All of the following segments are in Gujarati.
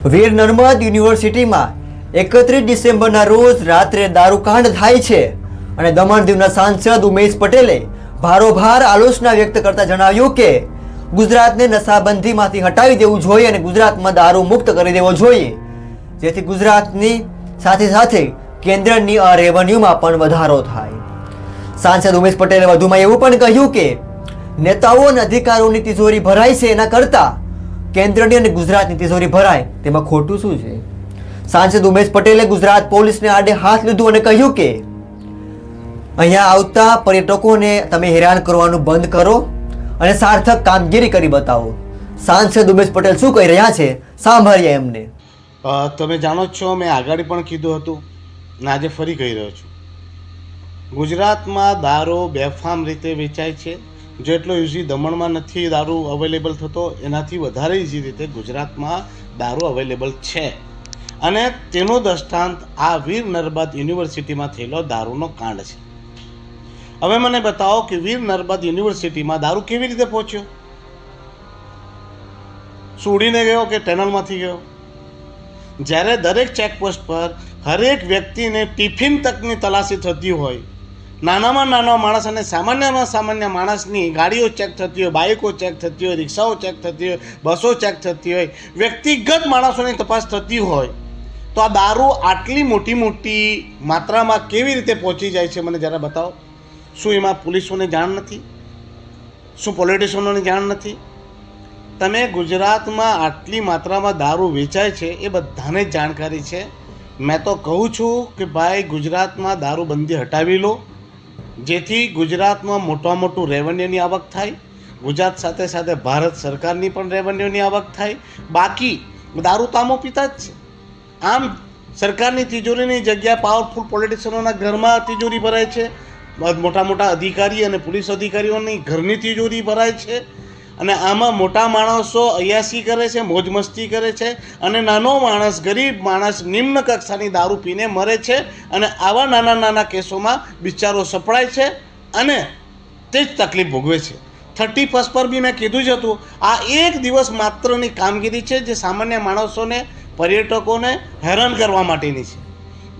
વીર નર્મદ યુનિવર્સિટીમાં એકત્રીસ ડિસેમ્બરના રોજ રાત્રે દારૂકાંડ થાય છે અને દમણ દીવના સાંસદ ઉમેશ પટેલે ભારોભાર આલોચના વ્યક્ત કરતા જણાવ્યું કે, ગુજરાતને નશાબંધીમાંથી હટાવી દેવું જોઈએ અને ગુજરાતમાં દારૂ મુક્ત કરી દેવો જોઈએ. જેથી ગુજરાતની સાથે સાથે કેન્દ્રની રેવન્યુમાં પણ વધારો થાય. સાંસદ ઉમેશ પટેલે વધુમાં એવું પણ કહ્યું કે, નેતાઓ અને અધિકારોની તિજોરી ભરાય છે એના કરતા કેન્દ્રની અને ગુજરાતની તિજોરી ભરાય. તેમાં ખોટું શું છે? સાંસદ ઉમેશ પટેલે ગુજરાત પોલીસને આડે હાથ લીધું અને કહ્યું કે, અહીંયા આવતા પર્યટકોને તમે હેરાન કરવાનું બંધ કરો અને સાર્થક કામગીરી કરી બતાવો. સાંસદ ઉમેશ પટેલ શું કહી રહ્યા છે? સાંભળીએ એમને. તમે જાણો છો, મેં આગળ પણ કીધું હતું ને આજે ફરી કહી રહ્યો છું. ગુજરાતમાં દારૂ બેફામ રીતે વેચાય છે. જેટલો યુઝી દમણમાં નથી દારૂ અવેલેબલ થતો, એનાથી વધારે ઇઝી રીતે ગુજરાતમાં દારૂ અવેલેબલ છે. અને તેનો દ્રષ્ટાંત આ વીર નર્મદ યુનિવર્સિટીમાં થયેલો દારૂનો કાંડ છે. હવે મને બતાવો કે વીર નર્મદ યુનિવર્સિટીમાં દારૂ કેવી રીતે પહોંચ્યો? સુડીને ગયો કે ટનલમાંથી ગયો? જ્યારે દરેક ચેકપોસ્ટ પર હરેક વ્યક્તિને ટિફિન તકની તલાશી થતી હોય નાનામાં નાનો માણસ અને સામાન્યમાં સામાન્ય માણસની ગાડીઓ ચેક થતી હોય, બાઇકો ચેક થતી હોય, રિક્ષાઓ ચેક થતી હોય, બસો ચેક થતી હોય, વ્યક્તિગત માણસોની તપાસ થતી હોય, તો આ દારૂ આટલી મોટી મોટી માત્રામાં કેવી રીતે પહોંચી જાય છે મને જરા બતાવો? શું એમાં પોલીસોને જાણ નથી? શું પોલિટિશિયનોને જાણ નથી? તમે ગુજરાતમાં આટલી માત્રામાં દારૂ વેચાય છે એ બધાને જાણકારી છે. મેં તો કહું છું કે ભાઈ ગુજરાતમાં દારૂબંધી હટાવી લો. જેથી ગુજરાતમાં મોટા મોટું રેવન્યુની આવક થાય, ગુજરાત સાથે સાથે ભારત સરકારની પણ રેવન્યુની આવક થાય. બાકી દારૂ તામો પીતા જ છે. આમ સરકારની તિજોરીની જગ્યાએ પાવરફુલ પોલિટિશિયનોના ઘરમાં તિજોરી ભરાય છે. મોટા મોટા અધિકારી અને પોલીસ અધિકારીઓની ઘરની તિજોરી ભરાય છે. અને આમાં મોટા માણસો અયાસી કરે છે, મોજ મસ્તી કરે છે અને નાનો માણસ, ગરીબ માણસ નિમ્ન કક્ષાની દારૂ પીને મરે છે અને આવા નાના નાના કેસોમાં બિચારો સપડાય છે અને તે જ તકલીફ ભોગવે છે. થર્ટી ફર્સ્ટ પર બી મેં કીધું જ હતું, આ એક દિવસ માત્રની કામગીરી છે જે સામાન્ય માણસોને, પર્યટકોને હેરાન કરવા માટેની છે.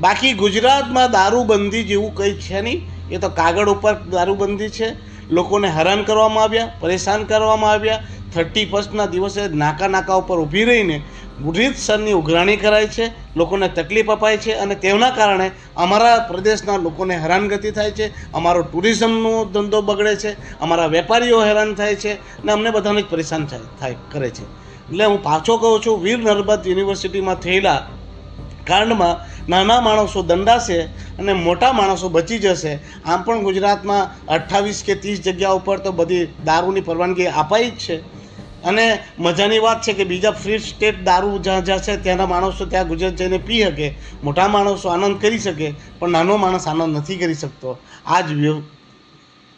બાકી ગુજરાતમાં દારૂબંધી જેવું કંઈ છે નહીં, એ તો કાગળ ઉપર દારૂબંધી છે લોકોને હેરાન કરવામાં આવ્યા, પરેશાન કરવામાં આવ્યા. થર્ટી ફર્સ્ટના દિવસે નાકા નાકા ઉપર ઊભી રહીને રીતસરની ઉઘરાણી કરાય છે, લોકોને તકલીફ અપાય છે અને તેના કારણે અમારા પ્રદેશના લોકોને હેરાનગતિ થાય છે, અમારો ટુરિઝમનો ધંધો બગડે છે, અમારા વેપારીઓ હેરાન થાય છે અને અમને બધાને જ પરેશાન થાય, કરે છે. એટલે હું પાછો કહું છું, વીર નર્મદ યુનિવર્સિટીમાં થયેલા કાંડમાં નાના માણસો દંડાશે અને મોટા માણસો બચી જશે. આમ પણ ગુજરાતમાં અઠ્ઠાવીસ કે ત્રીસ જગ્યા ઉપર તો બધી દારૂની પરવાનગી અપાઈ જ છે. અને મજાની વાત છે કે બીજા ફ્રી સ્ટેટ દારૂ જ્યાં જ્યાં છે ત્યાંના માણસો ત્યાં ગુજરાત જઈને પી શકે. મોટા માણસો આનંદ કરી શકે, પણ નાનો માણસ આનંદ નથી કરી શકતો. આ જ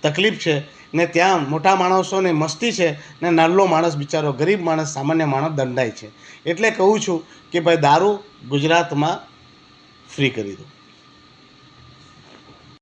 તકલીફ છે. ને ત્યાં મોટા માણસોને મસ્તી છે ને નાનો માણસ બિચારો, ગરીબ માણસ, સામાન્ય માણસ દંડાય છે. એટલે કહું છું કે ભાઈ દારૂ ગુજરાતમાં ફ્રી કરી દો.